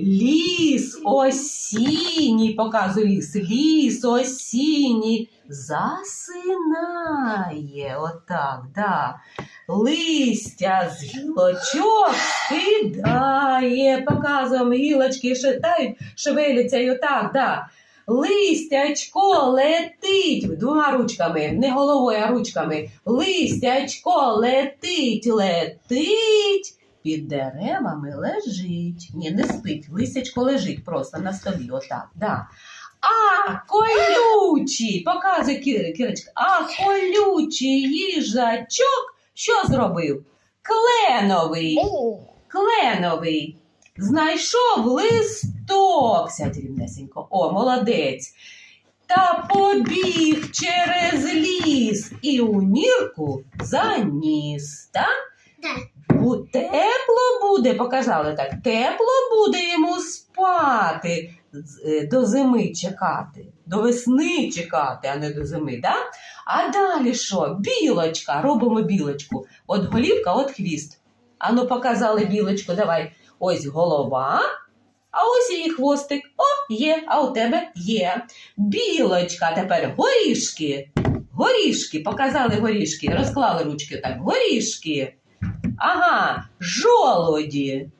Ліс осінній, показує ліс, ліс осінній засинає. Отак, да. Листя з гілочок скидає. Показуємо гілочки шитають, шевеляться і отак, да. Листячко летить двома ручками, не головою, а ручками. Листячко летить, летить. Під деревами лежить. Ні, не спить. Листячко лежить просто на столі. Отак. Да. А колючий, показує Ки- Кірочка, а колючий їжачок що зробив? Кленовий, кленовий. Знайшов листок. Сядь рівнесенько. О, молодець. Та побіг через ліс і у нірку заніс. Так? Бу- Тепло буде, показали так, тепло буде йому спати, е, до зими чекати, до весни чекати, а не до зими. Да? А далі що? Білочка, робимо білочку. От голівка, от хвіст. Ану, показали білочку, давай. Ось голова, а ось її хвостик. О, є, а у тебе є. Білочка, тепер горішки. Горішки, показали горішки, розклали ручки так. Горішки. Ага, жолоді.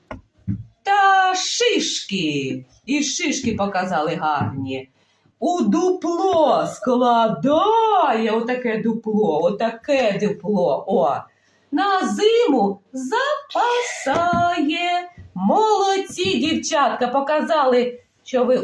Та шишки. І шишки показали гарні. У дупло складає отаке дупло, отаке дупло. О, на зиму запасає. Молодці, дівчатка, показали, що ви